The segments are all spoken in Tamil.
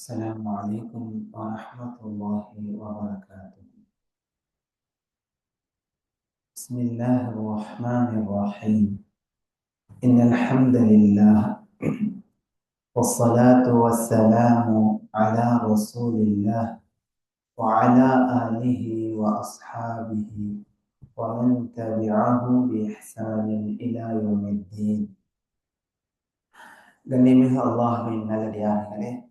السلام عليكم ورحمة الله وبركاته. بسم الله الرحمن الرحيم. إن الحمد لله والصلاة والسلام على رسول الله وعلى آله وأصحابه ومن تبعه بإحسان إلى يوم الدين. غنمه الله من നല്ല ധ്യാനങ്ങളെ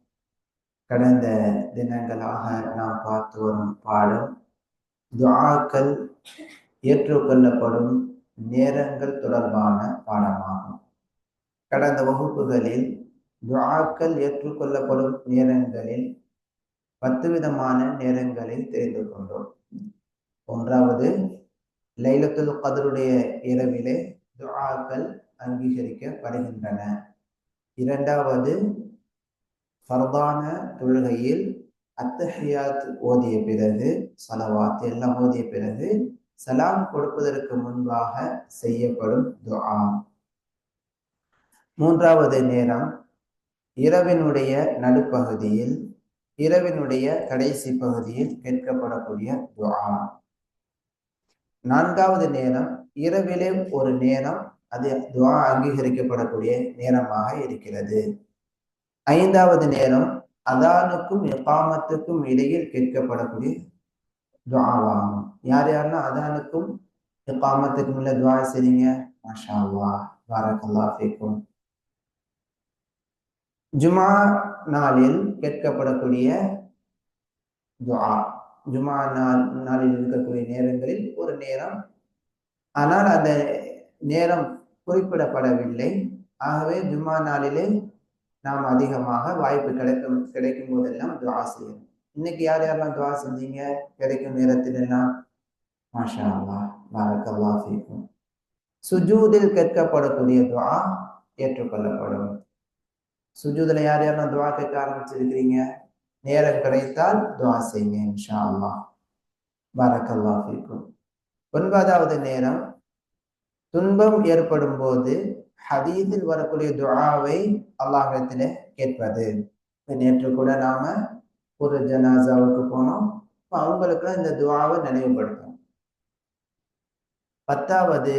கடந்த தினங்களாக நாம் பார்த்து வரும் பாடம் துஆக்கள் ஏற்றுக்கொள்ளப்படும் நேரங்கள் தொடர்பான பாடமாகும். கடந்த வகுப்புகளில் துஆக்கள் ஏற்றுக்கொள்ளப்படும் நேரங்களில் பத்து விதமான நேரங்களை தெரிந்து கொண்டோம். ஒன்றாவது லைலத்துல் கதருடைய இரவிலே துஆக்கள் அங்கீகரிக்கப்படுகின்றன. இரண்டாவது ஃபர்தான தொழுகையில் அத்தஹியாத் ஓதிய பிறகு சலவாத் எல்லாம் ஓதிய பிறகு சலாம் கொடுப்பதற்கு முன்பாக செய்யப்படும் துஆ. மூன்றாவது நேரம் இரவினுடைய நடுப்பகுதியில் இரவினுடைய கடைசி பகுதியில் கேட்கப்படக்கூடிய துஆ. நான்காவது நேரம் இரவிலே ஒரு நேரம் அது துவா அங்கீகரிக்கப்படக்கூடிய நேரமாக இருக்கிறது. ஐந்தாவது நேரம் அதானுக்கும் எப்பாமத்துக்கும் இடையில் கேட்கப்படக்கூடிய துவாவாகும். யார் யாருன்னா அதானுக்கும் எப்பாமத்துக்கும் உள்ள துவா செய்றீங்க? மாஷா அல்லா பாரக்கல்லா ஜுமா நாளில் கேட்கப்படக்கூடிய துவா ஜுமா நாள் நாளில் இருக்கக்கூடிய நேரங்களில் ஒரு நேரம். ஆனால் அந்த நேரம் குறிப்பிடப்படவில்லை. ஆகவே ஜுமா நாளிலே நாம் அதிகமாக வாய்ப்பு கிடைக்கும் கிடைக்கும் போதெல்லாம் துவா செய்யணும். இன்னைக்கு யார் யாரெல்லாம் துவா செஞ்சீங்க? கிடைக்கும் நேரத்தில் எல்லாம் மாஷா அல்லா பாரக்கல்லா ஃபீக்கும். சுஜூதில் கேட்கப்படக்கூடிய துவா ஏற்றுக்கொள்ளப்படும். சுஜூதில் யார் யாரெல்லாம் துவா கேட்க ஆரம்பிச்சிருக்கிறீங்க? நேரம் கிடைத்தால் துவா செய்யுங்க இன்ஷா அல்லா பாரக்கல்லா ஃபீக்கும். ஒன்பதாவது நேரம் துன்பம் ஏற்படும் போது ஹதீதில் வரக்கூடிய துஆவை அல்லாஹிடத்துல கேட்பது. நேற்று கூட நாம ஒரு ஜனாசாவுக்கு போனோம். அவங்களுக்கு இந்த துவாவை நினைவுபடுத்தும் பத்தாவது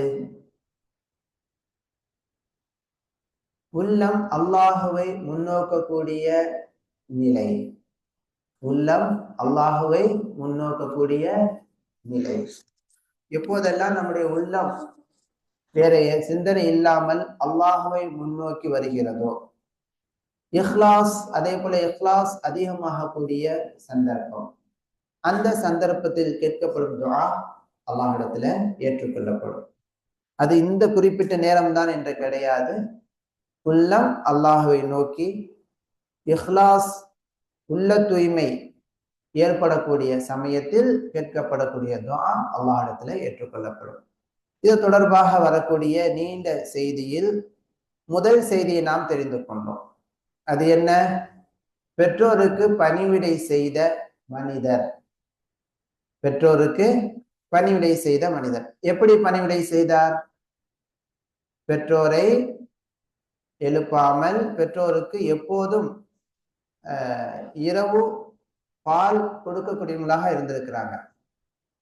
உள்ளம் அல்லாஹுவை முன்னோக்கக்கூடிய நிலை. உள்ளம் அல்லாஹுவை முன்னோக்கக்கூடிய நிலை. எப்போதெல்லாம் நம்முடைய உள்ளம் வேற சிந்தனை இல்லாமல் அல்லாஹுவை முன்னோக்கி வருகிறதோ? இஹ்லாஸ் அதே போல இஹ்லாஸ் அதிகமாகக்கூடிய சந்தர்ப்பம். அந்த சந்தர்ப்பத்தில் கேட்கப்படும் துவா அல்லாஹிடத்துல ஏற்றுக்கொள்ளப்படும். அது இந்த குறிப்பிட்ட நேரம்தான் என்று கிடையாது. உள்ளம் அல்லாஹுவை நோக்கி இஹ்லாஸ் உள்ள தூய்மை ஏற்படக்கூடிய சமயத்தில் கேட்கப்படக்கூடிய துவா அல்லாஹிடத்துல ஏற்றுக்கொள்ளப்படும். இது தொடர்பாக வரக்கூடிய நீண்ட செய்தியில் முதல் செய்தியை நாம் தெரிந்து கொண்டோம். அது என்ன? பெற்றோருக்கு பணிவிடை செய்த மனிதர். பெற்றோருக்கு பணிவிடை செய்த மனிதர். எப்படி பணிவிடை செய்தார்? பெற்றோரை எழுப்பாமல் பெற்றோருக்கு எப்போதும் இரவு பால் கொடுக்கக்கூடியவங்களாக இருந்திருக்கிறாங்க.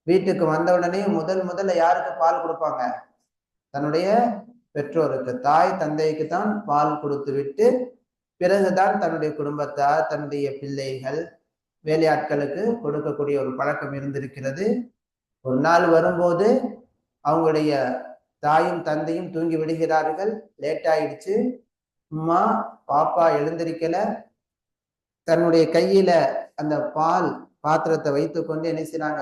வீட்டுக்கு வந்த உடனே முதல் முதல்ல யாருக்கு பால் கொடுப்பாங்க? தன்னுடைய பெற்றோருக்கு. தாய் தந்தைக்கு தான் பால் கொடுத்து விட்டு பிறகுதான் தன்னுடைய குடும்பத்தார் தன்னுடைய பிள்ளைகள் வேலையாட்களுக்கு கொடுக்கக்கூடிய ஒரு பழக்கம் இருந்திருக்கிறது. ஒரு நாள் வரும்போது அவங்களுடைய தாயும் தந்தையும் தூங்கி விடுகிறார்கள். லேட் ஆயிடுச்சு. அம்மா பாப்பா எழுந்திருக்கல. தன்னுடைய கையில அந்த பால் பாத்திரத்தை வைத்துக்கொண்டு என்ன செய்யறாங்க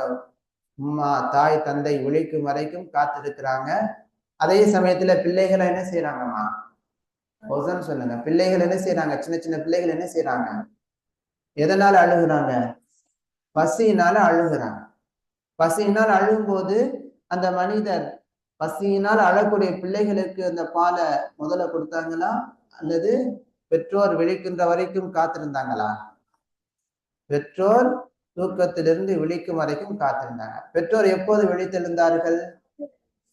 அம்மா தாய் தந்தை ஒழிக்கும் வரைக்கும் காத்திருக்கிறாங்க. அதே சமயத்துல பிள்ளைகளை என்ன செய்யறாங்கம்மா ஒசன் சொல்லுங்க. பிள்ளைகள் என்ன செய்யறாங்க சின்ன சின்ன பிள்ளைகள் என்ன செய்யறாங்க எதனால அழுகுறாங்க? பசியினால அழுகுறாங்க. பசியினால் அழுகும்போது அந்த மனிதர் பசியினால் அழக்கூடிய பிள்ளைகளுக்கு அந்த பாலை முதல்ல கொடுத்தாங்களா? அல்லது பெற்றோர் விழிக்கின்ற வரைக்கும் காத்திருந்தாங்களா? பெற்றோர் தூக்கத்திலிருந்து விழிக்கும் வரைக்கும் காத்திருந்தாங்க பெற்றோர் எப்போது விழித்தெழுந்தார்கள்?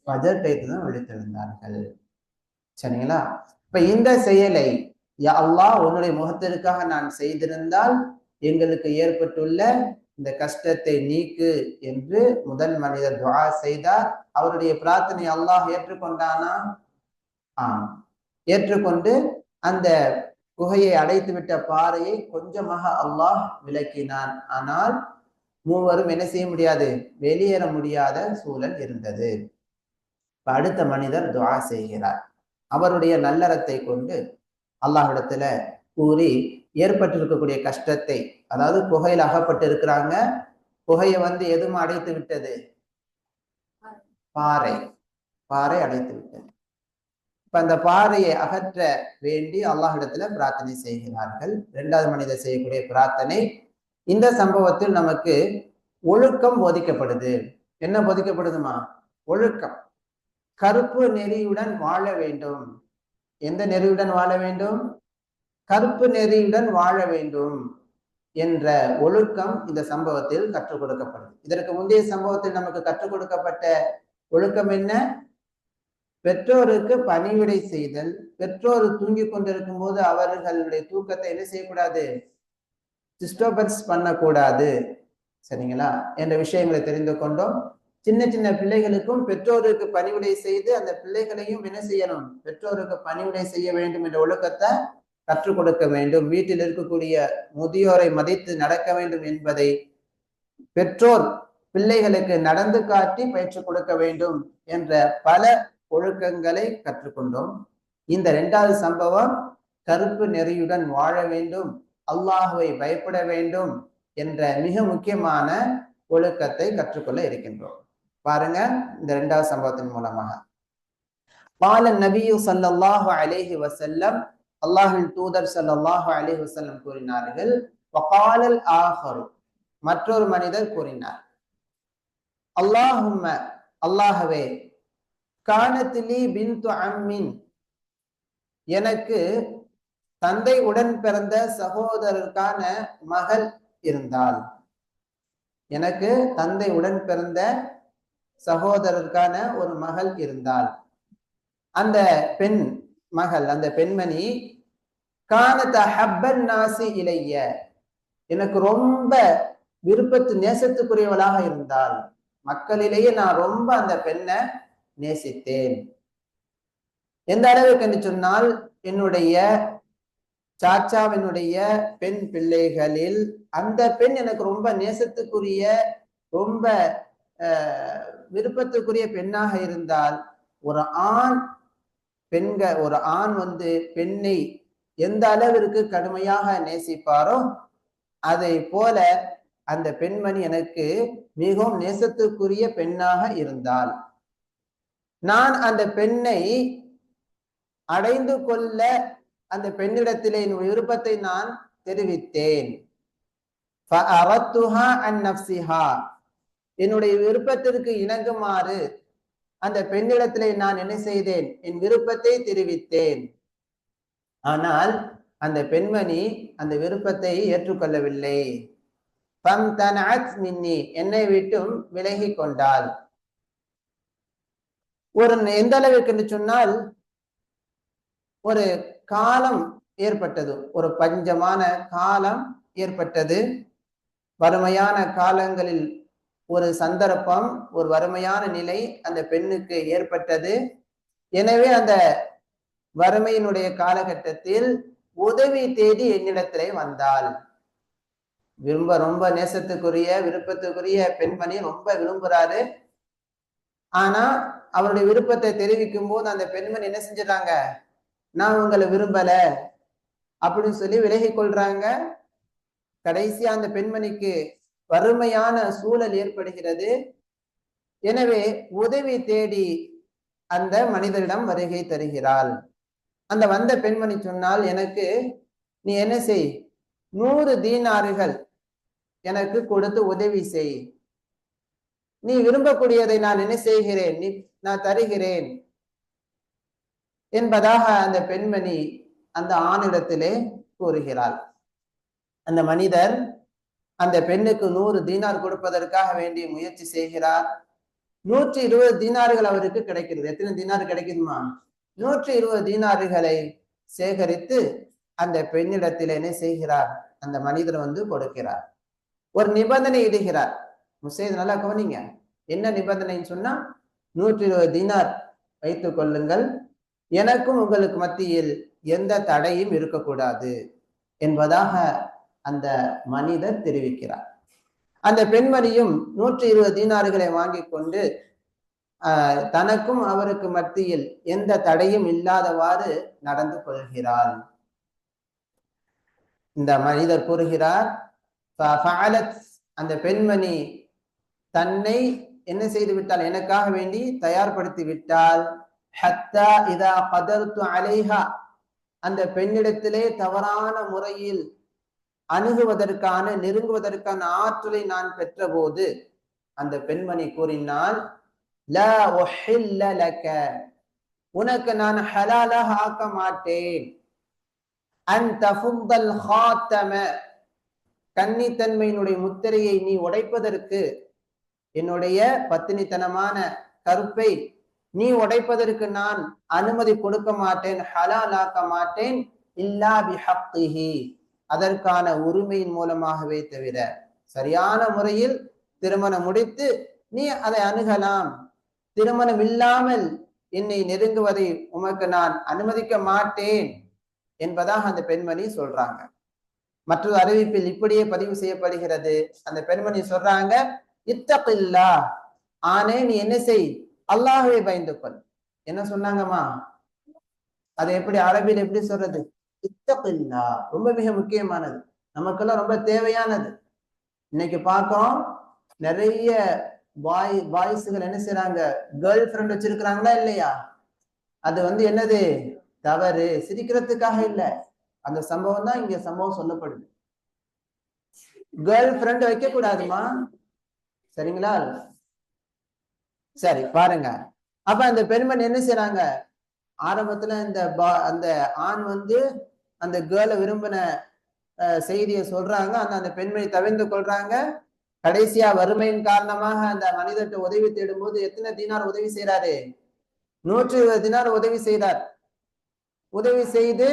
பஜர் டைத்து தான் விழித்தெழுந்தார்கள். சரிங்களா? இப்ப இந்த செயலை யா அல்லாஹ் உன்னுடைய முகத்திற்காக நான் செய்திருந்தால் எங்களுக்கு ஏற்பட்டுள்ள இந்த கஷ்டத்தை நீக்கு என்று முதல் மனிதர் துவா செய்தார். அவருடைய பிரார்த்தனை அல்லாஹ் ஏற்றுக்கொண்டானா? ஆம். ஏற்றுக்கொண்டு அந்த குகையை அடைத்துவிட்ட பாறையை கொஞ்சமாக அல்லாஹ் விளக்கினான். ஆனால் மூவரும் என்ன செய்ய முடியாது? வெளியேற முடியாத சூழல் இருந்தது. அடுத்த மனிதர் துவா செய்கிறார். அவருடைய நல்லறத்தை கொண்டு அல்லாஹிடத்துல கூறி ஏற்பட்டிருக்கக்கூடிய கஷ்டத்தை அதாவது புகையில் அகப்பட்டு இருக்கிறாங்க புகையை வந்து எதுவும் அடைத்து விட்டது பாறை. பாறை அடைத்து விட்டது இப்ப அந்த பாறையை அகற்ற வேண்டி அல்லாஹிடத்துல பிரார்த்தனை செய்கிறார்கள். இரண்டாவது மனிதர் செய்யக்கூடிய பிரார்த்தனை இந்த சம்பவத்தில் நமக்கு ஒழுக்கம் போதிக்கப்படுது. என்ன போதிக்கப்படுதுமா? ஒழுக்கம். கருப்பு நெறியுடன் வாழ வேண்டும். எந்த நெறியுடன் வாழ வேண்டும்? கருப்பு நெறியுடன் வாழ வேண்டும் என்ற ஒழுக்கம் இந்த சம்பவத்தில் கற்றுக் கொடுக்கப்படுது. இதற்கு முந்தைய சம்பவத்தில் நமக்கு கற்றுக் கொடுக்கப்பட்ட ஒழுக்கம் என்ன? பெற்றோருக்கு பணிவிடை செய்தல் பெற்றோர் தூங்கி கொண்டிருக்கும் போது அவர்களுடைய தூக்கத்தை என்ன செய்யக்கூடாது? டிஸ்டர்பன்ஸ் பண்ணக்கூடாது. சரிங்களா? என்ற விஷயங்களை தெரிந்து கொண்டோம். சின்ன சின்ன பிள்ளைகளுக்கும் பெற்றோருக்கு பணிவிடை செய்து அந்த பிள்ளைகளையும் என்ன செய்யணும்? பெற்றோருக்கு பணிவிடை செய்ய வேண்டும் என்ற ஒழுக்கத்தை கற்றுக் கொடுக்க வேண்டும். வீட்டில் இருக்கக்கூடிய முதியோரை மதித்து நடக்க வேண்டும் என்பதை பெற்றோர் பிள்ளைகளுக்கு நடந்து காட்டி பயிற்சி கொடுக்க வேண்டும் என்ற பல ஒழுக்கங்களை கற்றுக்கொண்டோம். இந்த இரண்டாவது சம்பவம் கருப்பு நெறியுடன் வாழ வேண்டும் அல்லாஹுவை பயப்பட வேண்டும் என்ற மிக முக்கியமான ஒழுக்கத்தை கற்றுக்கொள்ள இருக்கின்றோம். பாருங்க இந்த இரண்டாவது சம்பவத்தின் மூலமாக. பால நபியு சல்லாஹு அலேஹி வசல்லம் அல்லாஹின் தூதர் சல்லாஹு அலேஹி வசல்லம் கூறினார்கள் வகாலல் ஆஹரு. மற்றொரு மனிதர் கூறினார் அல்லாஹும்ம அல்லாஹவே கானத்லி பின் அம்மின். எனக்கு தந்தை உடன் பிறந்த சகோதரருக்கான மகள் இருந்தால் எனக்கு தந்தை உடன் பிறந்த சகோதரருக்கான ஒரு மகள் இருந்தால் அந்த பெண் மகள் அந்த பெண்மணி காணத்த ஹப்பன் நாசி இளைய எனக்கு ரொம்ப விருப்பத்து நேசத்துக்குரியவளாக இருந்தால் மக்களிலேயே நான் ரொம்ப அந்த பெண்ணை நேசித்தேன். எந்த அளவுக்கு என்று சொன்னால் என்னுடைய சாச்சாவினுடைய பெண் பிள்ளைகளில் அந்த பெண் எனக்கு ரொம்ப நேசத்துக்குரிய ரொம்ப விருப்பத்துக்குரிய பெண்ணாக இருந்தால் ஒரு ஆண் பெண்க ஒரு ஆண் வந்து பெண்ணை எந்த அளவிற்கு கடுமையாக நேசிப்பாரோ அதை போல அந்த பெண்மணி எனக்கு மிகவும் நேசத்துக்குரிய பெண்ணாக இருந்தால் நான் அந்த பெண்ணை அடைந்து கொள்ள அந்த பெண்ணிடத்திலே என் விருப்பத்தை நான் தெரிவித்தேன். என்னுடைய விருப்பத்திற்கு இணங்குமாறு அந்த பெண்ணிடத்திலே நான் என்ன செய்தேன்? என் விருப்பத்தை தெரிவித்தேன். ஆனால் அந்த பெண்மணி அந்த விருப்பத்தை ஏற்றுக்கொள்ளவில்லை. மின்னி. என்னை விட்டும் விலகி கொண்டாள். ஒரு எந்த அளவுக்கு என்று சொன்னால் ஒரு காலம் ஏற்பட்டது. ஒரு பஞ்சமான காலம் ஏற்பட்டது. வறுமையான காலங்களில் ஒரு சந்தர்ப்பம் ஒரு வறுமையான நிலை அந்த பெண்ணுக்கு ஏற்பட்டது. எனவே அந்த வறுமையினுடைய காலகட்டத்தில் உதவி தேடி என்னிடத்திலே வந்தாள். விரும்ப ரொம்ப நேசத்துக்குரிய விருப்பத்துக்குரிய பெண்மணி ரொம்ப விரும்புறாரு. ஆனா அவருடைய விருப்பத்தை தெரிவிக்கும் போது அந்த பெண்மணி என்ன செஞ்சிடறாங்க? நான் உங்களை விரும்பல அப்படின்னு சொல்லி விலகி கொள்றாங்க. கடைசியா அந்த பெண்மணிக்கு வறுமையான சூழல் ஏற்படுகிறது. எனவே உதவி தேடி அந்த மனிதரிடம் வருகை தருகிறாள். அந்த வந்த பெண்மணி சொன்னால் எனக்கு நீ என்ன செய்? நூறு தீனாறுகள் எனக்கு கொடுத்து உதவி செய். நீ விரும்பக்கூடியதை நான் என்ன செய்கிறேன்? நீ நான் தருகிறேன். என்பதாக அந்த பெண்மணி அந்த ஆணிடத்திலே கூறுகிறாள். அந்த மனிதர் அந்த பெண்ணுக்கு நூறு தீனார் கொடுப்பதற்காக வேண்டிய முயற்சி செய்கிறார். நூற்றி இருபது தீனாறுகள் அவருக்கு கிடைக்கிறது. எத்தனை தீனாறு கிடைக்குதுமா? நூற்றி இருபது தீனாறுகளை சேகரித்து அந்த பெண்ணிடத்தில் என்ன செய்கிறார்? அந்த மனிதர் வந்து கொடுக்கிறார். ஒரு நிபந்தனை இடுகிறார். முசைத் நல்லா கவனிங்க என்ன நிபந்தனைன்னு சொன்னா நூற்றி இருபது தினார் வைத்துக் கொள்ளுங்கள். எனக்கும் உங்களுக்கு மத்தியில் எந்த தடையும் இருக்கக்கூடாது என்பதாக அந்த மனிதர் தெரிவிக்கிறார். அந்த பெண்மணியும் நூற்றி இருபது தீனார்களை வாங்கி கொண்டு தனக்கும் அவருக்கு மத்தியில் எந்த தடையும் இல்லாதவாறு நடந்து கொள்கிறாள். இந்த மனிதர் கூறுகிறார் அந்த பெண்மணி தன்னை என்ன செய்து விட்டால் எனக்காக வேண்டி தயார்படுத்தி விட்டால் ஹத்தா இதா பதர்த்து அலைஹா அந்த பெண்ணிடத்திலே தவறான முறையில் அணுகுவதற்கான நெருங்குவதற்கான ஆற்றலை நான் பெற்றபோது அந்த பெண்மணி கூறினால் உனக்கு நான் ஹலாலாக ஆக்க மாட்டேன். கன்னித்தன்மையினுடைய முத்திரையை நீ உடைப்பதற்கு என்னுடைய பத்தினித்தனமான கருப்பை நீ உடைப்பதற்கு நான் அனுமதி கொடுக்க மாட்டேன் ஹலாலாக்க மாட்டேன் இல்லா பிஹப்திஹி அதற்கான உரிமையின் மூலமாகவே தவிர சரியான முறையில் திருமணம் முடித்து நீ அதை அணுகலாம். திருமணம் இல்லாமல் என்னை நெருங்குவதை உமக்கு நான் அனுமதிக்க மாட்டேன் என்பதாக அந்த பெண்மணி சொல்றாங்க. மற்றொரு அறிவிப்பில் இப்படியே பதிவு செய்யப்படுகிறது. அந்த பெண்மணி சொல்றாங்க இத்தகில்லா. ஆனே நீ என்ன செய்? அல்லாஹுவை பயந்து கொள். என்ன சொன்னாங்கம்மா? அதை எப்படி அரபியில் எப்படி சொல்றது? இத்தகில்லா. ரொம்ப மிக முக்கியமானது. நமக்கெல்லாம் ரொம்ப தேவையானது. இன்னைக்கு பார்க்கிறோம் நிறைய பாய் பாய்ஸுகள் என்ன செய்யறாங்க கேர்ள் ஃப்ரெண்ட் வச்சிருக்கிறாங்களா இல்லையா? அது வந்து என்னது? தவறு. சிரிக்கிறதுக்காக இல்லை. அந்த சம்பவம் தான் இங்க சம்பவம் சொல்லப்படுது. கேர்ள் ஃப்ரெண்ட் வைக்க கூடாதுமா சரிங்களா? சரி பாருங்க. அப்ப அந்த பெண்மணி என்ன செய்யறாங்க ஆரம்பத்துல இந்த அந்த ஆண் வந்து அந்த கேர்ளை விரும்பின செய்தியை சொல்றாங்க. அந்த அந்த பெண்மணி தவிர்ந்து கொள்றாங்க. கடைசியா வறுமையின் காரணமாக அந்த மனிதர்கிட்ட உதவி தேடும் போது எத்தனை தினார் உதவி செய்யறாரு நூற்றி இருபது தினார் உதவி செய்தார். உதவி செய்து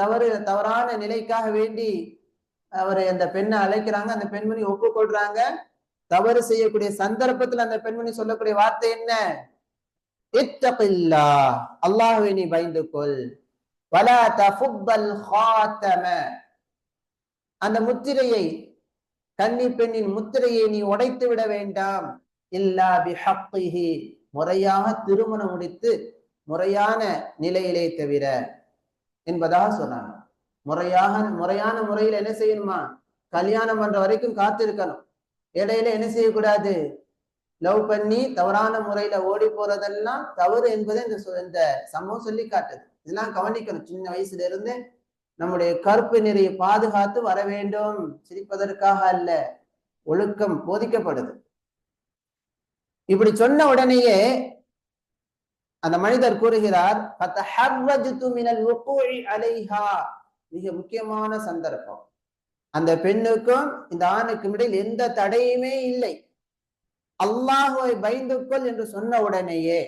தவறு தவறான நிலைக்காக வேண்டி அவர் அந்த பெண்ணை அழைக்கிறாங்க. அந்த பெண்மணி ஒப்புக்கொள்றாங்க. தவறு செய்யக்கூடிய சந்தர்ப்பத்துல அந்த பெண்மணி சொல்லக்கூடிய வார்த்தை என்ன? இத்தபில்லா அல்லாஹுவை நீ பயந்து கொள் வலா தஃபுப்பல் ஹாத்தம. அந்த முத்திரையை கன்னி பெண்ணின் முத்திரையை நீ உடைத்து விட வேண்டாம். இல்லா பிஹப்பிஹி முறையாக திருமணம் முடித்து முறையான நிலையிலே தவிர என்பதாக சொன்னாங்க. முறையாக முறையான முறையில் என்ன செய்யணுமா? கல்யாணம் பண்ற வரைக்கும் காத்திருக்கணும். இடையில என்ன செய்யக்கூடாது? லவ் பண்ணி தவறான முறையில ஓடி போறதெல்லாம் தவறு என்பதை இந்த இந்த சம்பவம் சொல்லி காட்டுது. இதெல்லாம் கவனிக்கணும். சின்ன வயசுல இருந்து நம்முடைய கருப்பு நிறைய பாதுகாத்து வர வேண்டும். சிரிப்பதற்காக அல்ல ஒழுக்கம் போதிக்கப்படுது. இப்படி சொன்ன உடனேயே அந்த மனிதர் கூறுகிறார் மிக முக்கியமான சந்தர்ப்பம். அந்த பெண்ணுக்கும் இந்த ஆணுக்கும் இடையில் எந்த தடையுமே இல்லை. அல்லாஹுவை பயந்துக்கொள் என்று சொன்ன உடனேயே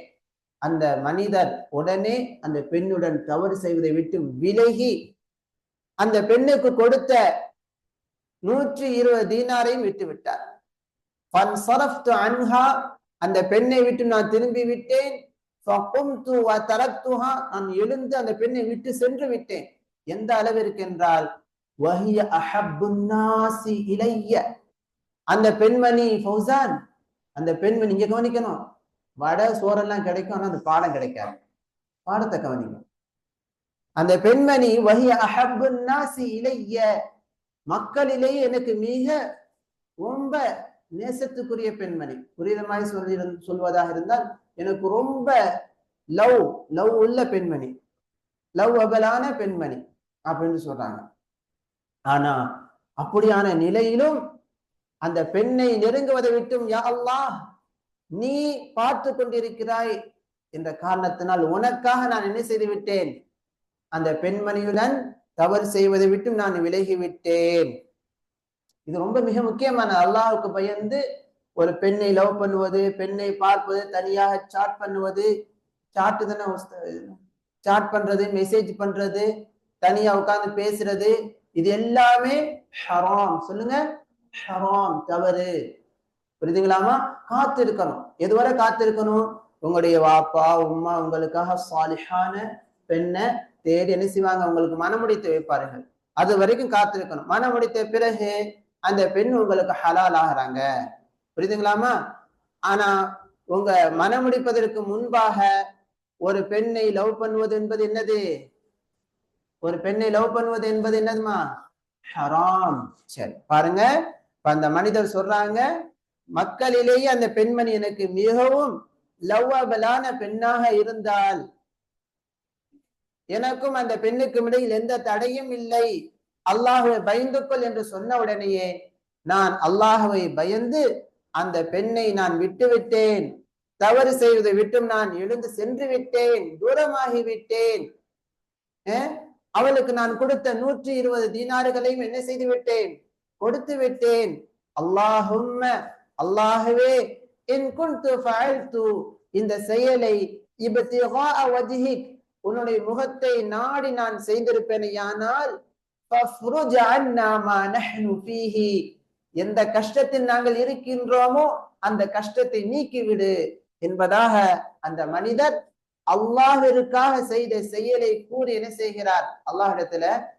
அந்த மனிதர் உடனே அந்த பெண்ணுடன் தவறு செய்வதை விட்டு விலகி அந்த பெண்ணுக்கு கொடுத்த நூற்றி இருபது தீனாரையும் விட்டு விட்டார். அன்ஹா அந்த பெண்ணை விட்டு நான் திரும்பி விட்டேன். நான் எழுந்து அந்த பெண்ணை விட்டு சென்று விட்டேன். எந்த அளவிற்கு என்றால் வஹிய அஹப்புன்னாசி இளைய அந்த பெண்மணி ஃபௌசான் அந்த பெண்மணி இங்க கவனிக்கணும். வடை சோறெல்லாம் கிடைக்கும் ஆனா அந்த பாடம் கிடைக்காது. பாடத்தை கவனிக்கணும் அந்த பெண்மணி வஹிய அஹப்புன்னாசி இளைய மக்களிலேயே எனக்கு மிக ரொம்ப நேசத்துக்குரிய பெண்மணி. புரியுத மாதிரி சொல்லி சொல்வதாக இருந்தால் எனக்கு ரொம்ப லவ் லவ் உள்ள பெண்மணி. லவ் அபலான பெண்மணி அப்படின்னு சொல்றாங்க. ஆனா அப்படியான நிலையிலும் அந்த பெண்ணை நெருங்குவதை விட்டும் யா அல்லா நீ பார்த்து கொண்டிருக்கிறாய் என்ற காரணத்தினால் உனக்காக நான் என்ன செய்து விட்டேன்? அந்த பெண்மணியுடன் தவறு செய்வதை விட்டும் நான் விலகி விட்டேன். இது ரொம்ப மிக முக்கியமான அல்லாஹுக்கு பயந்து ஒரு பெண்ணை லவ் பண்ணுவது பெண்ணை பார்ப்பது தனியாக சாட் பண்ணுவது சாட்டு தானே சாட் பண்றது மெசேஜ் பண்றது தனியா உட்காந்து பேசுறது இது எல்லாமே ஹராம். சொல்லுங்க. ஹராம். தவறு. புரியுதுங்களாமா காத்திருக்கணும். எதுவரை காத்திருக்கணும்? உங்களுடைய வாப்பா உம்மா உங்களுக்காக சாலிஹான பெண்ணை தேடி என்ன செய்வாங்க? உங்களுக்கு மனமுடித்து வைப்பார்கள். அது வரைக்கும் காத்திருக்கணும். மனமுடித்த பிறகு அந்த பெண் உங்களுக்கு ஹலால் ஆகிறாங்க. புரியுதுங்களாமா ஆனா உங்க மனமுடிப்பதற்கு முன்பாக ஒரு பெண்ணை லவ் பண்ணுவது என்பது என்னது? ஒரு பெண்ணை லவ் பண்ணுவது என்பது என்னதுமா? ஹராம் சரி பாருங்க. இப்ப அந்த மனிதர் சொல்றாங்க மக்களிலேயே அந்த பெண்மணி எனக்கு மிகவும் லவ்வபலான பெண்ணாக இருந்தால் எனக்கும் அந்த பெண்ணுக்கும் இடையில் எந்த தடையும் இல்லை. அல்லாஹுவை பயந்து கொள் என்று சொன்ன உடனேயே நான் அல்லாஹுவை பயந்து அந்த பெண்ணை நான் விட்டு விட்டேன் தவறு செய்வதை விட்டும் நான் எழுந்து சென்று விட்டேன். தூரமாகி விட்டேன். அவளுக்கு நான் கொடுத்த நூற்றி இருபது தீனாறுகளையும் என்ன செய்து விட்டேன்? கொடுத்து விட்டேன். அல்லாஹும்ம அல்லாஹுவே என் குண்டு இந்த செயலை உன்னுடைய முகத்தை நாடி நான் செய்திருப்பேனையானால் எந்த கஷ்டத்தில் நாங்கள் இருக்கின்றோமோ அந்த கஷ்டத்தை நீக்கிவிடு என்பதாக அந்த மனிதர் அல்லாஹிற்காக செய்த செயலை கூறி என்ன செய்கிறார்? அல்லாஹிடத்துல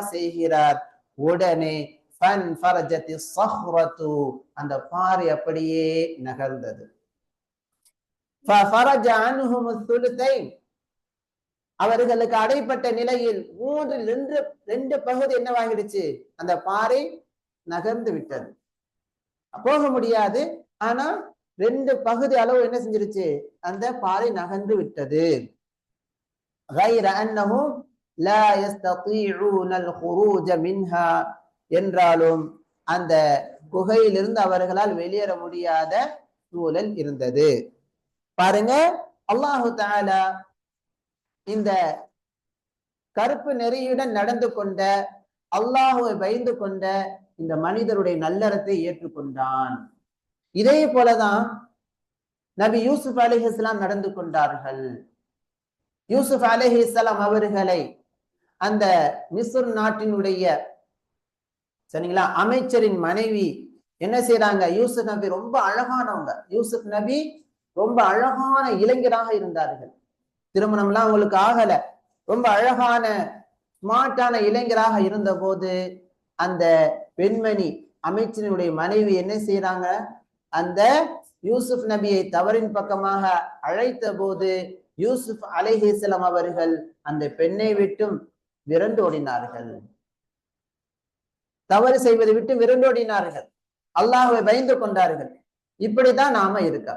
செய்கிறார். உடனே சஹ்ரத்து அந்த பாறை அப்படியே நகர்ந்தது. அவர்களுக்கு அடைப்பட்ட நிலையில் மூன்று ரெண்டு ரெண்டு பகுதி என்னவாகிடுச்சு? அந்த பாறை நகர்ந்து விட்டது. போக முடியாது. ஆனா ரெண்டு பகுதி அளவு என்ன செஞ்சிருச்சு? அந்த பாறை நகர்ந்து விட்டது. என்றாலும் அந்த குகையிலிருந்து அவர்களால் வெளியேற முடியாத சூழல் இருந்தது. பாருங்க அல்லாஹு தாலா இந்த கருப்பு நெறியுடன் நடந்து கொண்ட அல்லாஹுவை பயந்து கொண்ட இந்த மனிதருடைய நல்லறத்தை ஏற்றுக்கொண்டான். இதே போலதான் நபி யூசுப் அலிஹிஸ்லாம் நடந்து கொண்டார்கள். யூசுப் அலிஹிஸ்லாம் அவர்களை அந்த மிஸ்ர் நாட்டினுடைய சரிங்களா அமைச்சரின் மனைவி என்ன செய்யறாங்க யூசுப் நபி ரொம்ப அழகானவங்க. யூசுப் நபி ரொம்ப அழகான இளைஞராக இருந்தார்கள். திருமணம்லாம் அவங்களுக்கு ஆகல. ரொம்ப அழகான ஸ்மார்ட்டான இளைஞராக இருந்த போது அந்த பெண்மணி அமைச்சரினுடைய மனைவி என்ன செய்யறாங்க அந்த யூசுப் நபியை தவறின் பக்கமாக அழைத்த போது யூசுப் அலைஹிஸ்லாம் அவர்கள் அந்த பெண்ணை விட்டும் விரண்டோடினார்கள் தவறு செய்வதை விட்டு விரண்டோடினார்கள் அல்லாஹுவை பயந்து கொண்டார்கள். இப்படிதான் நாம இருக்க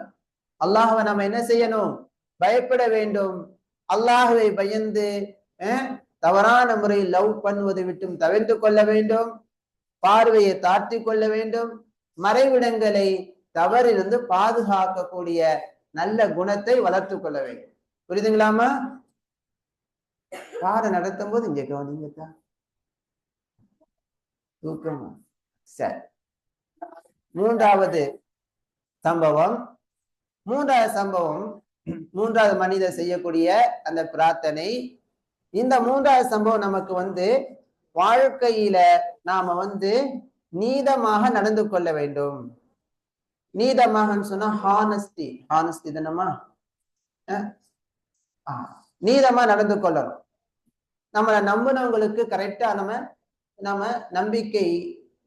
அல்லாஹுவை நாம என்ன செய்யணும்? பயப்பட வேண்டும். அல்லாஹுவை பயந்து தவறான முறையில் லவ் பண்ணுவதை விட்டும் தவிர்த்து கொள்ள வேண்டும். பார்வையை தாழ்த்தி கொள்ள வேண்டும். மறைவிடங்களை தவறிலிருந்து பாதுகாக்கக்கூடிய நல்ல குணத்தை வளர்த்து கொள்ள வேண்டும். புரியுதுங்களாமா காரை நடத்தும் போது இங்க கவனிங்கத்தா? தூக்கமா. சரி. மூன்றாவது சம்பவம். மூன்றாவது சம்பவம் மூன்றாவது மனிதர் செய்யக்கூடிய அந்த பிரார்த்தனை. இந்த மூன்றாவது சம்பவம் நமக்கு வந்து வாழ்க்கையில நாம வந்து நீதமாக நடந்து கொள்ள வேண்டும். நீதமாகன்னு சொன்னா ஹானஸ்தி ஹானஸ்தி தானம்மா? நீதமா நடந்து கொள்ளணும். நம்மளை நம்பினவங்களுக்கு கரெக்டா நம்ம நம்ம நம்பிக்கை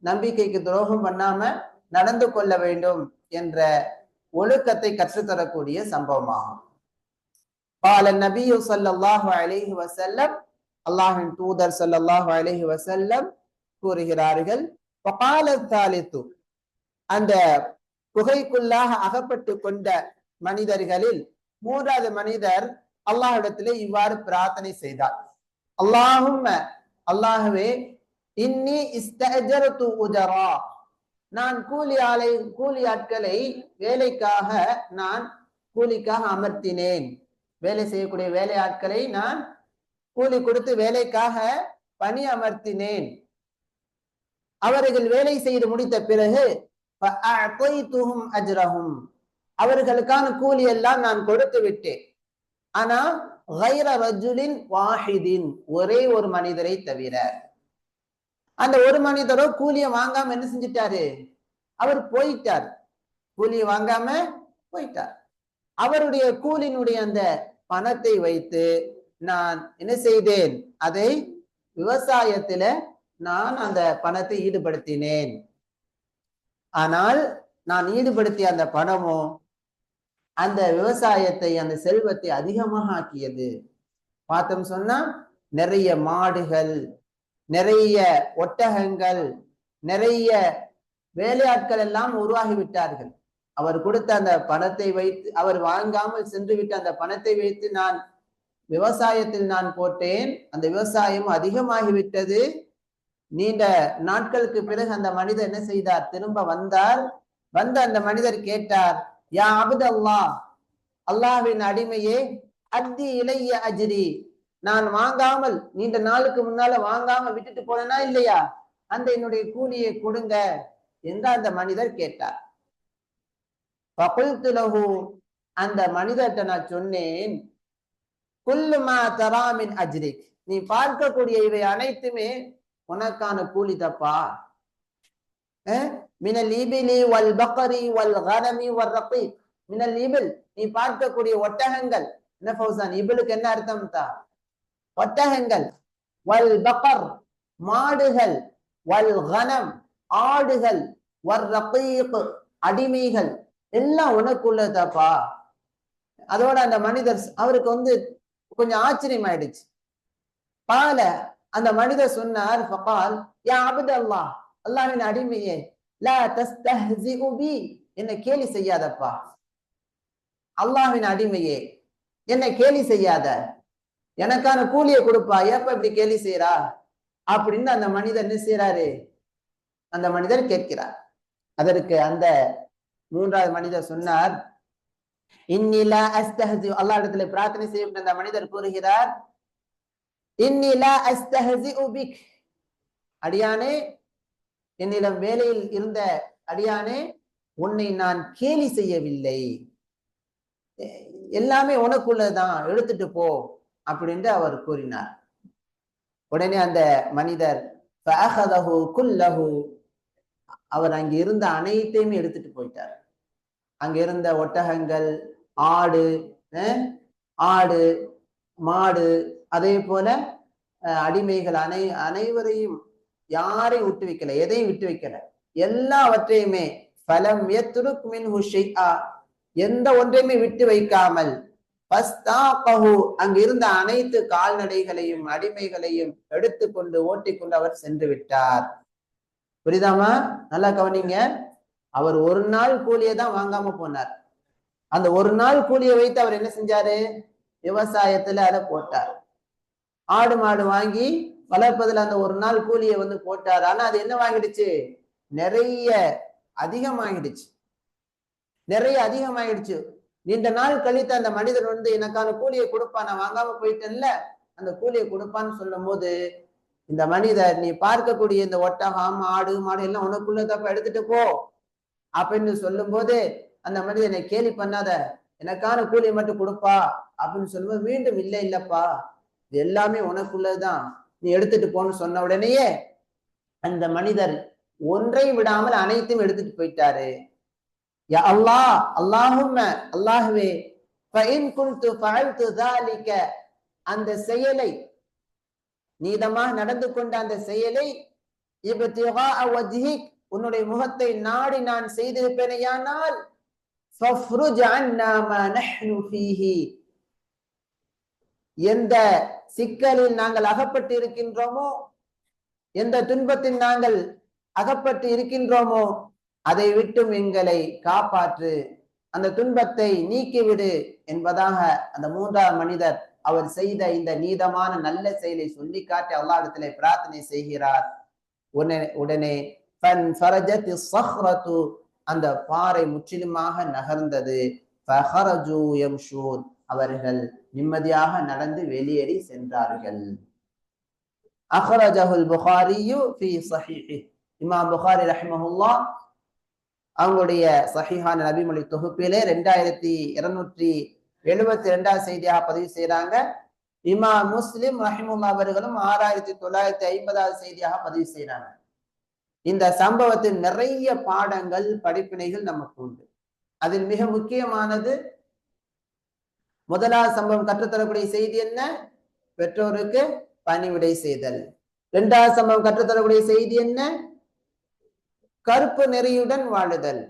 நம்பிக்கைக்கு துரோகம் பண்ணாம நடந்து கொள்ள வேண்டும் என்ற ஒழுக்கத்தை கற்றுத்தரக்கூடிய சம்பவமாகும். பால நபியு சல்லாஹு அலிஹி வசல்லம் அல்லாஹின் தூதர் சல்லாஹு அலிஹி வசல்லம் கூறுகிறார்கள் அந்த குகைக்குள்ளாக அகப்பட்டு கொண்ட மனிதர்களில் மூன்றாவது மனிதர் அல்லாஹிடத்திலே இவ்வாறு பிரார்த்தனை செய்தார். அல்லாஹும் அல்லாஹுவே இன்னி உஜரா. நான் கூலி ஆலை கூலி ஆட்களை வேலைக்காக நான் கூலிக்காக அமர்த்தினேன். வேலை செய்யக்கூடிய வேலை ஆட்களை நான் கூலி கொடுத்து வேலைக்காக பணி அமர்த்தினேன். அவர்கள் வேலை செய்து முடித்த பிறகு அஜ்ரஹும் அவர்களுக்கான கூலி எல்லாம் நான் கொடுத்து விட்டேன். ஆனா கைர ரஜுலின் வாஹிதின் ஒரே ஒரு மனிதரை தவிர. அந்த ஒரு மனிதரோ கூலியை வாங்காம என்ன செஞ்சிட்டாரு? அவர் போயிட்டார். கூலியை வாங்காம போயிட்டார். அவருடைய கூலினுடைய அந்த பணத்தை வைத்து நான் என்ன செய்தேன்? அதை விவசாயத்துல நான் அந்த பணத்தை ஈடுபடுத்தினேன். ஆனால் நான் ஈடுபடுத்திய அந்த பணமும் அந்த விவசாயத்தை அந்த செல்வத்தை அதிகமாக ஆக்கியது பார்த்தோம் சொன்னா நிறைய மாடுகள் நிறைய ஒட்டகங்கள் நிறைய வேலையாட்கள் எல்லாம் உருவாகி விட்டார்கள். அவர் கொடுத்த அந்த பணத்தை வைத்து அவர் வாங்காமல் சென்று விட்ட அந்த பணத்தை வைத்து நான் விவசாயத்தில் நான் போட்டேன். அந்த விவசாயம் அதிகமாகிவிட்டது. நீண்ட நாட்களுக்கு பிறகு அந்த மனிதர் என்ன செய்தார்? திரும்ப வந்தார். வந்து அந்த மனிதர் கேட்டார் யா அபுத் அல்லா அல்லாஹ்வின் அடிமையே அத்தி இளைய அஜிரி. நான் வாங்காமல் நீண்ட நாளுக்கு முன்னால வாங்காம விட்டுட்டு போனேனா இல்லையா? அந்த என்னுடைய கூலியை கொடுங்க என்று அந்த மனிதர் கேட்டார். பகுல்துலகு அந்த மனிதர்கிட்ட நான் சொன்னேன் குல்லுமா தராமின் அஜ்ரிக். நீ பார்க்கக்கூடிய இவை அனைத்துமே உனக்கான கூலி தப்பா? மினல் இபிலி வல் பக்கரி வல் கனமி வல் ரகீக் மினல் நீ பார்க்கக்கூடிய ஒட்டகங்கள். என்ன ஃபௌசான் இபிலுக்கு என்ன அர்த்தம் தா? ஒட்டகங்கள். வல் பக்கர் மாடுகள். வல் கனம் ஆடுகள். வர் ரகீக் அடிமைகள். எல்லாம் உனக்குள்ளதாப்பா அதோட அந்த மனிதர் அவருக்கு வந்து கொஞ்சம் ஆச்சரியம் ஆயிடுச்சு பால அந்த மனிதர் சொன்னார் ஃபகால் யா அபுதல்லா அல்லாஹ் அல்லாஹ்வின் அடிமையே லா தஸ்தஹ்சிஉ பி என்னை கேலி செய்யாதப்பா. அல்லாஹ்வின் அடிமையே என்னை கேலி செய்யாத. எனக்கான கூலியை கொடுப்பா ஏப்ப இப்படி கேலி செய்யறா அப்படின்னு அந்த மனிதர் என்ன செய்யறாரு அந்த மனிதர் கேட்கிறார். அதற்கு அந்த மூன்றாவது மனிதர் சொன்னார் இன்னிலா அஸ்தஹி அல்லா இடத்துல பிரார்த்தனை செய்யப்பட்ட அந்த மனிதர் கூறுகிறார் இன்னிலா அஸ்தஹசி உபிக் அடியானே என்னிடம் வேலையில் இருந்த அடியானே உன்னை நான் கேலி செய்யவில்லை. எல்லாமே உனக்குள்ளதான் எடுத்துட்டு போ அப்படின்னு அவர் கூறினார். உடனே அந்த மனிதர் குல்லஹு. அவர் அங்க இருந்த அனைத்தையுமே எடுத்துட்டு போயிட்டார். அங்க இருந்த ஒட்டகங்கள் ஆடு ஆடு மாடு அதே போல அடிமைகள் அனை அனைவரையும் யாரையும் விட்டு வைக்கல எதையும் விட்டு வைக்கல. எல்லாவற்றையுமே பலம் மின் எந்த ஒன்றையுமே விட்டு வைக்காமல் அங்கு இருந்த அனைத்து கால்நடைகளையும் அடிமைகளையும் எடுத்துக்கொண்டு ஓட்டிக்கொண்டு அவர் சென்று விட்டார். புரியுதாமா நல்லா கவனிங்க. அவர் ஒரு நாள் கூலியை தான் வாங்காம போனார். அந்த ஒரு நாள் கூலியை வைத்து அவர் என்ன செஞ்சாரு? விவசாயத்துல அதை போட்டார். ஆடு மாடு வாங்கி வளர்ப்பதில் அந்த ஒரு நாள் கூலியை வந்து போட்டார். ஆனால் அது என்ன வாங்கிடுச்சு? நிறைய அதிகமாகிடுச்சு. நிறைய அதிகமாகிடுச்சு. நீண்ட நாள் கழித்து அந்த மனிதன் வந்து எனக்கான கூலியை கொடுப்பான் நான் வாங்காம போயிட்டேன்ல அந்த கூலியை கொடுப்பான்னு சொல்லும் போது இந்த மனிதர் நீ பார்க்கக்கூடிய இந்த ஒட்டகம் ஆடு மாடு எல்லாம் உனக்குள்ள தப்ப எடுத்துட்டு போ. அப்படின்னு சொல்லும் போது அந்த மனிதர் என்னை கேலி பண்ணாத எனக்கான கூலியை மட்டும் கொடுப்பா. அப்படின்னு சொல்லும்போது மீண்டும் இல்லை இல்லப்பா. இது எல்லாமே உனக்குள்ளதுதான் நீ எடுத்துட்டு போன்னு சொன்ன உடனேயே அந்த மனிதர் ஒன்றை விடாமல் அனைத்தும் எடுத்துட்டு போயிட்டாரு. அல்லாஹ் அல்லாஹும் அல்லாஹுவே அந்த செயலை நீதமாக நடந்து கொண்ட அந்த செயலை உன்னுடைய முகத்தை நாடி நான் செய்திருப்பேனையானால் எந்த சிக்கலில் நாங்கள் அகப்பட்டு இருக்கின்றோமோ எந்த துன்பத்தில் நாங்கள் அகப்பட்டு இருக்கின்றோமோ அதை விட்டும் எங்களை காப்பாற்று. அந்த துன்பத்தை நீக்கிவிடு என்பதாக அந்த மூன்றாம் மனிதர் அவர் செய்த இந்த நீதமான நல்ல செயலை சொல்லி காட்டி அல்லாவிடத்திலே பிரார்த்தனை செய்கிறார். உடனே உடனே அந்த பாறை முற்றிலுமாக நகர்ந்தது. அவர்கள் நிம்மதியாக நடந்து வெளியேறி சென்றார்கள். அஹ்ரஜஹுல் புகாரியு ஃபி ஸஹீஹி இமாம் புகாரி ரஹ்மஹுல்லா அவங்களுடைய சஹிஹான நபிமொழி தொகுப்பிலே ரெண்டாயிரத்தி இருநூற்றி எழுபத்தி ரெண்டாவது செய்தியாக பதிவு செய்யறாங்க இமா முஸ்லிம் ரஹிமுல்லா அவர்களும் ஆறாயிரத்தி தொள்ளாயிரத்தி ஐம்பதாவது செய்தியாக பதிவு செய்யறாங்க இந்த சம்பவத்தில் நிறைய பாடங்கள் படிப்பினைகள் நமக்கு உண்டு. அதில் மிக முக்கியமானது முதலாவது சம்பவம் கற்றுத்தரக்கூடிய செய்தி என்ன? பெற்றோருக்கு பணிவிடை செய்தல். இரண்டாவது சம்பவம் கற்றுத்தரக்கூடிய செய்தி என்ன? கருப்பு நெறியுடன் வாழுதல்.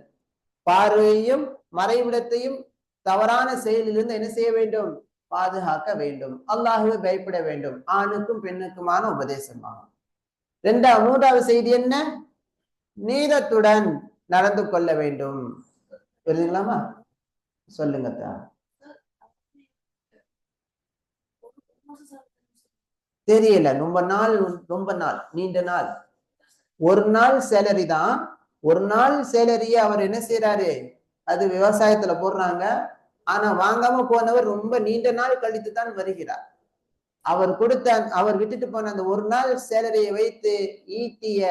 பார்வையையும் மறைவிடத்தையும் தவறான செயலிலிருந்து என்ன செய்ய வேண்டும்? பாதுகாக்க வேண்டும். அல்லாஹுவை பயப்பட வேண்டும். ஆணுக்கும் பெண்ணுக்குமான உபதேசமாகும். இரண்டாவது மூன்றாவது செய்தி என்ன? நீதத்துடன் நடந்து கொள்ள வேண்டும். புரியுதுங்களாமா சொல்லுங்க தான் தெரியல. ரொம்ப நாள் ரொம்ப நாள் நீண்ட நாள். ஒரு நாள் சேலரி தான். ஒரு நாள் சேலரிய அவர் என்ன செய்யறாரு அது விவசாயத்துல போடுறாங்க. ஆனா வாங்காம போனவர் ரொம்ப நீண்ட நாள் கழித்து தான் வருகிறார். அவர் கொடுத்த அவர் விட்டுட்டு போன அந்த ஒரு நாள் சேலரியை வைத்து ஈட்டிய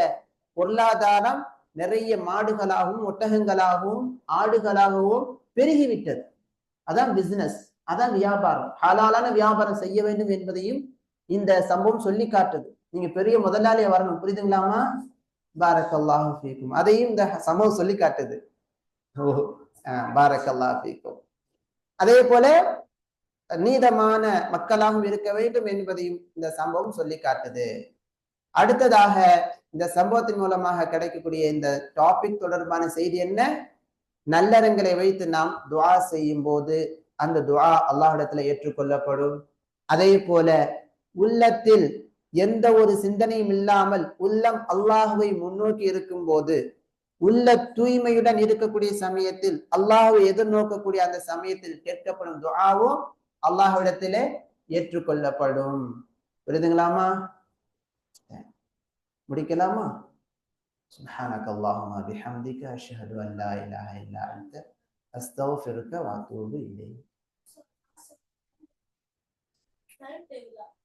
பொருளாதாரம் நிறைய மாடுகளாகவும் ஒட்டகங்களாகவும் ஆடுகளாகவும் பெருகிவிட்டது. அதான் பிசினஸ் அதான் வியாபாரம். ஹலாலான வியாபாரம் செய்ய வேண்டும் என்பதையும் இந்த சம்பவம் சொல்லி காட்டுது. நீங்க பெரிய முதலாளியா வரணும். புரியுதுங்களாமா பாரக்கல்லாஹு ஃபீக்கும். அதையும் இந்த சம்பவம் சொல்லி காட்டுது. ஓ பாரக்கல்லாஹு ஃபீக்கும். அதே போல நீதமான மக்களாகவும் இருக்க வேண்டும் என்பதையும் இந்த சம்பவம் சொல்லி காட்டுது. அடுத்ததாக இந்த சம்பவத்தின் மூலமாக கிடைக்கக்கூடிய இந்த டாபிக் தொடர்பான செய்தி என்ன? நல்லறங்களை வைத்து நாம் துவா செய்யும் போது அந்த துவா அல்லாஹிடத்துல ஏற்றுக்கொள்ளப்படும் அதே போல உள்ளத்தில் எந்த ஒரு சிந்தனையும் இல்லாமல் உள்ளம் அல்லாஹுவை முன்னோக்கி இருக்கும் போது உள்ள தூய்மையுடன் இருக்கக்கூடிய சமயத்தில் அல்லாஹுவை எதிர்நோக்கக்கூடிய அந்த சமயத்தில் கேட்கப்படும் துஆவும் அல்லாஹ்விடத்திலே ஏற்றுக்கொள்ளப்படும் புரியுதுங்களாமா முடிக்கலாமா سبحانك اللهم بحمدك أشهد أن لا إله إلا أنت أستغفرك وأتوب إليك 还是对不？